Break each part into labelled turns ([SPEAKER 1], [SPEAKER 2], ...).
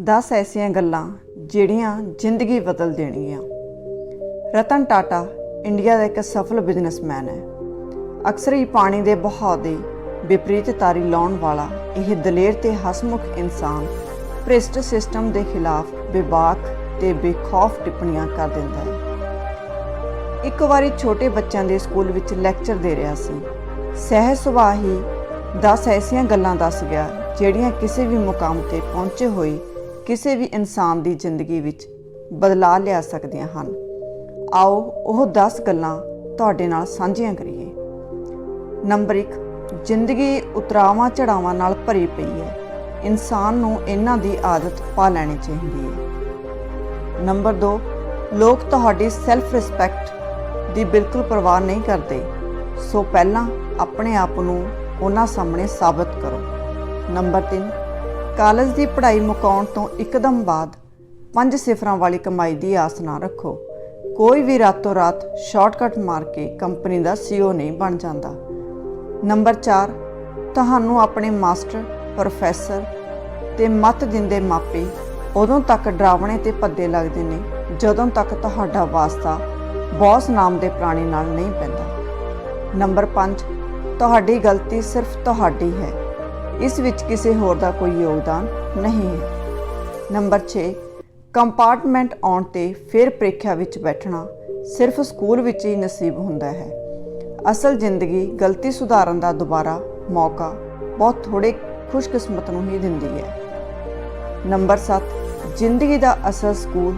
[SPEAKER 1] 10 ਐਸੀਆਂ ਗੱਲਾਂ ਜਿਹੜੀਆਂ ਜ਼ਿੰਦਗੀ ਬਦਲ ਦੇਣਗੀਆਂ। ਰਤਨ ਟਾਟਾ ਇੰਡੀਆ ਦਾ ਇੱਕ ਸਫਲ ਬਿਜ਼ਨਸਮੈਨ ਹੈ। ਅਕਸਰ ਹੀ ਪਾਣੀ ਦੇ ਬਹਾਅ ਦੇ ਵਿਪਰੀਤ ਤਾਰੀ ਲਾਉਣ ਵਾਲਾ ਇਹ ਦਲੇਰ ਤੇ ਹਸਮੁਖ ਇਨਸਾਨ ਭ੍ਰਿਸ਼ਟ ਸਿਸਟਮ ਦੇ ਖਿਲਾਫ ਬੇਬਾਕ ਤੇ ਬੇਖੌਫ ਟਿੱਪਣੀਆਂ ਕਰ ਦਿੰਦਾ ਹੈ। ਇੱਕ ਵਾਰੀ ਛੋਟੇ ਬੱਚਿਆਂ ਦੇ ਸਕੂਲ ਵਿੱਚ ਲੈਕਚਰ ਦੇ ਰਿਹਾ ਸੀ। ਸਹਿ ਸੁਭਾਅ ਹੀ 10 ਐਸੀਆਂ ਗੱਲਾਂ ਦੱਸ ਗਿਆ ਜਿਹੜੀਆਂ ਕਿਸੇ ਵੀ ਮੁਕਾਮ ਤੇ ਪਹੁੰਚੇ ਹੋਏ ਕਿਸੇ ਵੀ ਇਨਸਾਨ ਦੀ ਜ਼ਿੰਦਗੀ ਵਿੱਚ ਬਦਲਾਅ ਲਿਆ ਸਕਦੀਆਂ ਹਨ। ਆਓ ਉਹ 10 ਗੱਲਾਂ ਤੁਹਾਡੇ ਨਾਲ ਸਾਂਝੀਆਂ ਕਰੀਏ। ਨੰਬਰ 1 ਜ਼ਿੰਦਗੀ ਉਤਰਾਵਾਂ ਚੜਾਵਾਂ ਨਾਲ ਭਰੀ ਪਈ ਹੈ। ਇਨਸਾਨ ਨੂੰ ਇਹਨਾਂ ਦੀ ਆਦਤ ਪਾ ਲੈਣੀ ਚਾਹੀਦੀ ਹੈ। ਨੰਬਰ 2 ਲੋਕ ਤੁਹਾਡੀ ਸੈਲਫ ਰਿਸਪੈਕਟ ਦੀ ਬਿਲਕੁਲ ਪਰਵਾਹ ਨਹੀਂ ਕਰਦੇ। ਸੋ ਪਹਿਲਾਂ ਆਪਣੇ ਆਪ ਨੂੰ ਉਹਨਾਂ ਸਾਹਮਣੇ ਸਾਬਤ ਕਰੋ। ਨੰਬਰ 3 ਕਾਲਜ ਦੀ ਪੜ੍ਹਾਈ ਮੁਕਾਉਣ ਤੋਂ ਇੱਕਦਮ ਬਾਅਦ ਪੰਜ ਸਿਫਰਾਂ ਵਾਲੀ ਕਮਾਈ ਦੀ ਆਸ ਨਾ ਰੱਖੋ। ਕੋਈ ਵੀ ਰਾਤੋਂ ਰਾਤ ਸ਼ਾਰਟਕਟ ਮਾਰ ਕੇ ਕੰਪਨੀ ਦਾ ਸੀਓ ਨਹੀਂ ਬਣ ਜਾਂਦਾ। ਨੰਬਰ 4 ਤੁਹਾਨੂੰ ਆਪਣੇ ਮਾਸਟਰ, ਪ੍ਰੋਫੈਸਰ ਤੇ ਮਤ ਦਿੰਦੇ ਮਾਪੇ ਉਦੋਂ ਤੱਕ ਡਰਾਵਣੇ ਤੇ ਪੱਦੇ ਲੱਗਦੇ ਨੇ ਜਦੋਂ ਤੱਕ ਤੁਹਾਡਾ ਵਾਸਤਾ ਬੌਸ ਨਾਮ ਦੇ ਪ੍ਰਾਣੀ ਨਾਲ ਨਹੀਂ ਪੈਂਦਾ। ਨੰਬਰ 5 ਤੁਹਾਡੀ ਗਲਤੀ ਸਿਰਫ ਤੁਹਾਡੀ ਹੈ। ਇਸ ਵਿੱਚ ਕਿਸੇ ਹੋਰ ਦਾ ਕੋਈ ਯੋਗਦਾਨ ਨਹੀਂ ਹੈ। ਨੰਬਰ 6 ਕੰਪਾਰਟਮੈਂਟ ਆਉਣ ਤੇ ਫਿਰ ਪ੍ਰੀਖਿਆ ਵਿੱਚ ਬੈਠਣਾ ਸਿਰਫ ਸਕੂਲ ਵਿੱਚ ਹੀ ਨਸੀਬ ਹੁੰਦਾ ਹੈ। ਅਸਲ ਜ਼ਿੰਦਗੀ ਗਲਤੀ ਸੁਧਾਰਨ ਦਾ ਦੁਬਾਰਾ ਮੌਕਾ ਬਹੁਤ ਥੋੜੇ ਖੁਸ਼ਕਿਸਮਤ ਨੂੰ ਹੀ ਦਿੰਦੀ ਹੈ। ਨੰਬਰ 7 ਜ਼ਿੰਦਗੀ ਦਾ ਅਸਲ ਸਕੂਲ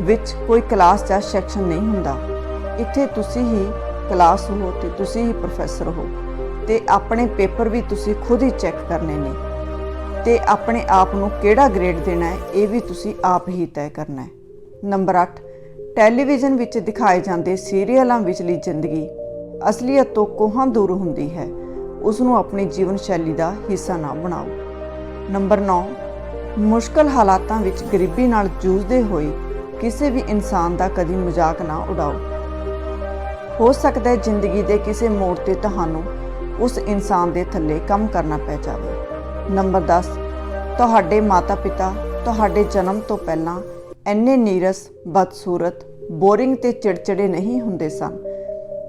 [SPEAKER 1] ਵਿੱਚ ਕੋਈ ਕਲਾਸ ਜਾਂ ਸੈਕਸ਼ਨ ਨਹੀਂ ਹੁੰਦਾ। ਇੱਥੇ ਤੁਸੀਂ ਹੀ ਕਲਾਸ ਹੋ ਤੇ ਤੁਸੀਂ ਹੀ ਪ੍ਰੋਫੈਸਰ ਹੋ। ਤੇ ਆਪਣੇ ਪੇਪਰ ਵੀ ਤੁਸੀਂ ਖੁਦ ਹੀ ਚੈੱਕ ਕਰਨੇ ਨੇ। ਤੇ ਆਪਣੇ ਆਪ ਨੂੰ ਕਿਹੜਾ ਗ੍ਰੇਡ ਦੇਣਾ ਹੈ, ਇਹ ਵੀ ਤੁਸੀਂ ਆਪ ਹੀ ਤੈਅ ਕਰਨਾ ਹੈ। ਨੰਬਰ 8 ਟੈਲੀਵਿਜ਼ਨ ਵਿੱਚ ਦਿਖਾਏ ਜਾਂਦੇ ਸੀਰੀਅਲਾਂ ਵਿਚਲੀ ਜ਼ਿੰਦਗੀ ਅਸਲੀਅਤ ਤੋਂ ਕੋਹਾਂ ਦੂਰ ਹੁੰਦੀ ਹੈ ਉਸ ਨੂੰ ਆਪਣੀ ਜੀਵਨ ਸ਼ੈਲੀ ਦਾ ਹਿੱਸਾ ਨਾ ਬਣਾਓ। ਨੰਬਰ 9 ਮੁਸ਼ਕਲ ਹਾਲਾਤਾਂ ਵਿੱਚ ਗਰੀਬੀ ਨਾਲ ਜੂਝਦੇ ਹੋਏ ਕਿਸੇ ਵੀ ਇਨਸਾਨ ਦਾ ਕਦੀ ਮਜ਼ਾਕ ਨਾ ਉਡਾਓ। ਹੋ ਸਕਦਾ ਹੈ ਜ਼ਿੰਦਗੀ ਦੇ ਕਿਸੇ ਮੋੜ ਤੇ ਤੁਹਾਨੂੰ ਉਸ ਇਨਸਾਨ ਦੇ ਥੱਲੇ ਕੰਮ ਕਰਨਾ ਪੈ ਜਾਵੇ। ਨੰਬਰ 10 ਤੁਹਾਡੇ ਮਾਤਾ-ਪਿਤਾ ਤੁਹਾਡੇ ਜਨਮ ਤੋਂ ਪਹਿਲਾਂ ਐਨੇ ਨੀਰਸ, ਬਦਸੂਰਤ, ਬੋਰਿੰਗ ਤੇ ਚਿੜਚਿੜੇ ਨਹੀਂ ਹੁੰਦੇ ਸਨ।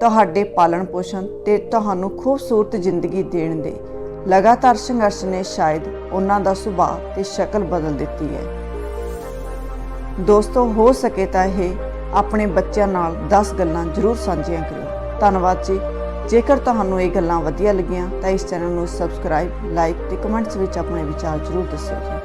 [SPEAKER 1] ਤੁਹਾਡੇ ਪਾਲਣ ਪੋਸ਼ਣ ਤੇ ਤੁਹਾਨੂੰ ਖੂਬਸੂਰਤ ਜ਼ਿੰਦਗੀ ਦੇਣ ਦੇ ਲਗਾਤਾਰ ਸੰਘਰਸ਼ ਨੇ ਸ਼ਾਇਦ ਉਹਨਾਂ ਦਾ ਸੁਭਾਅ ਤੇ ਸ਼ਕਲ ਬਦਲ ਦਿੱਤੀ ਹੈ। ਦੋਸਤੋ ਹੋ ਸਕੇ ਤਾਂ ਇਹ ਆਪਣੇ ਬੱਚਿਆਂ ਨਾਲ 10 ਗੱਲਾਂ ਜ਼ਰੂਰ ਸਾਂਝੀਆਂ ਕਰਿਓ। ਧੰਨਵਾਦ ਜੀ। ਜੇਕਰ ਤੁਹਾਨੂੰ ਇਹ ਗੱਲਾਂ ਵਧੀਆ ਲੱਗੀਆਂ ਤਾਂ ਇਸ ਚੈਨਲ ਨੂੰ ਸਬਸਕ੍ਰਾਈਬ, ਲਾਈਕ ਤੇ ਕਮੈਂਟਸ ਵਿੱਚ ਆਪਣੇ ਵਿਚਾਰ ਜ਼ਰੂਰ ਦੱਸਿਓ